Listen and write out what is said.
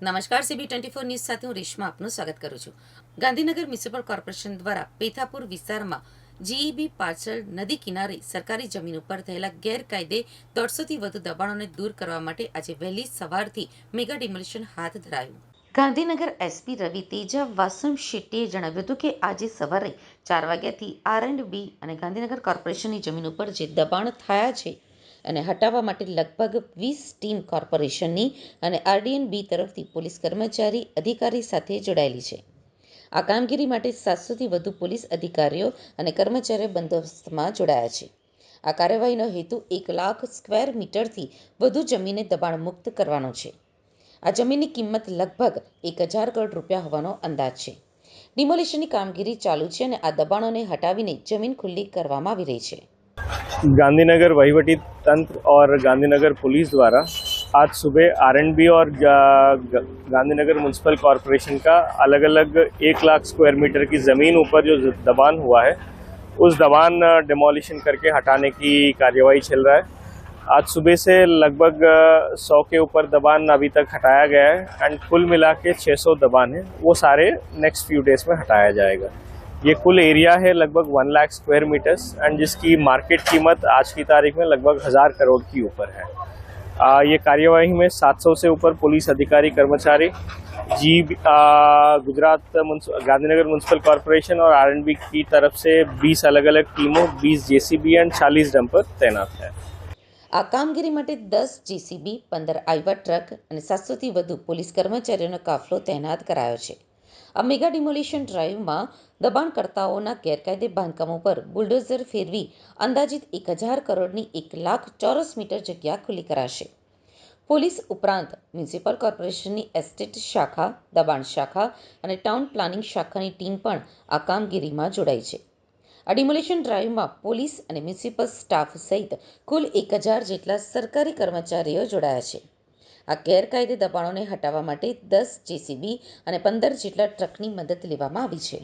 નમસ્કાર CB twenty four news સાથે હું રેશમા આપનું સ્વાગત કરું છું. ગાંધીનગર મ્યુનિસિપલ કોર્પોરેશન દ્વારા પેથાપુર વિસ્તારમાં જીઈબી પાછળ નદી કિનારે સરકારી જમીન ઉપર થયેલા ગેરકાયદે દોઢસોથી વધુ દબાણોને દૂર કરવા માટે આજે વહેલી સવારથી મેગા ડિમોલિશન હાથ ધરાયું. ગાંધીનગર એસપી રવિ તેજા વાસમ શેટ્ટીએ જણાવ્યું હતું કે આજે સવારે ચાર વાગ્યાથી આર એન્ડ બી અને ગાંધીનગર કોર્પોરેશનની જમીન ઉપર જે દબાણ થયા છે અને હટાવવા માટે લગભગ વીસ ટીમ કોર્પોરેશનની અને આરડીએન બી તરફથી પોલીસ કર્મચારી અધિકારી સાથે જોડાયેલી છે. આ કામગીરી માટે સાતસોથી વધુ પોલીસ અધિકારીઓ અને કર્મચારીઓ બંદોબસ્તમાં જોડાયા છે. આ કાર્યવાહીનો હેતુ એક લાખ સ્ક્વેર મીટરથી વધુ જમીનને દબાણ મુક્ત કરવાનો છે. આ જમીનની કિંમત લગભગ એક હજાર કરોડ રૂપિયા હોવાનો અંદાજ છે. ડિમોલિશનની કામગીરી ચાલુ છે અને આ દબાણોને હટાવીને જમીન ખુલ્લી કરવામાં આવી રહી છે. गांधीनगर वहीवटी तंत्र और गांधीनगर पुलिस द्वारा आज सुबह आरएनबी और गांधीनगर म्यूनसिपल कॉरपोरेशन का अलग अलग एक लाख स्क्वायर मीटर की ज़मीन ऊपर जो दबान हुआ है, उस दबान डिमोलिशन करके हटाने की कार्यवाही चल रहा है। आज सुबह से लगभग सौ के ऊपर दबान अभी तक हटाया गया है एंड कुल मिला के छः सौ दबान है, वो सारे नेक्स्ट फ्यू डेज़ में हटाया जाएगा। ये कुल एरिया है लगभग one lakh square metres and जिसकी मार्केट कीमत आज की तारीख में लगभग हज़ार करोड़ की ऊपर है आ, ये कार्यवाही में 700 से ऊपर पुलिस अधिकारी कर्मचारी जी आ, गुजरात म्युनिस- गांधीनगर म्यूनसिपल कॉरपोरेशन और आरएनबी की तरफ से 20 अलग अलग टीमों 20 जेसीबी एंड 40 डंपर तैनात है આ કામગીરી માટે દસ જેસીબી પંદર આઈવા ટ્રક અને સાતસોથી વધુ પોલીસ કર્મચારીઓનો કાફલો તૈનાત કરાયો છે આ મેગા ડિમોલિશન ડ્રાઈવમાં દબાણકર્તાઓના ગેરકાયદે બાંધકામો પર બુલડોઝર ફેરવી અંદાજિત એક હજાર કરોડની એક લાખ ચોરસ મીટર જગ્યા ખુલ્લી કરાશે. પોલીસ ઉપરાંત મ્યુનિસિપલ કોર્પોરેશનની એસ્ટેટ શાખા, દબાણ શાખા અને ટાઉન પ્લાનિંગ શાખાની ટીમ પણ આ કામગીરીમાં જોડાઈ છે. આ ડિમોલિશન ડ્રાઈવમાં પોલીસ અને મ્યુનિસિપલ સ્ટાફ સહિત કુલ એક હજાર જેટલા સરકારી કર્મચારીઓ જોડાયા છે. આ ગેરકાયદે દબાણોને હટાવવા માટે દસ જેસીબી અને પંદર જેટલા ટ્રકની મદદ લેવામાં આવી છે.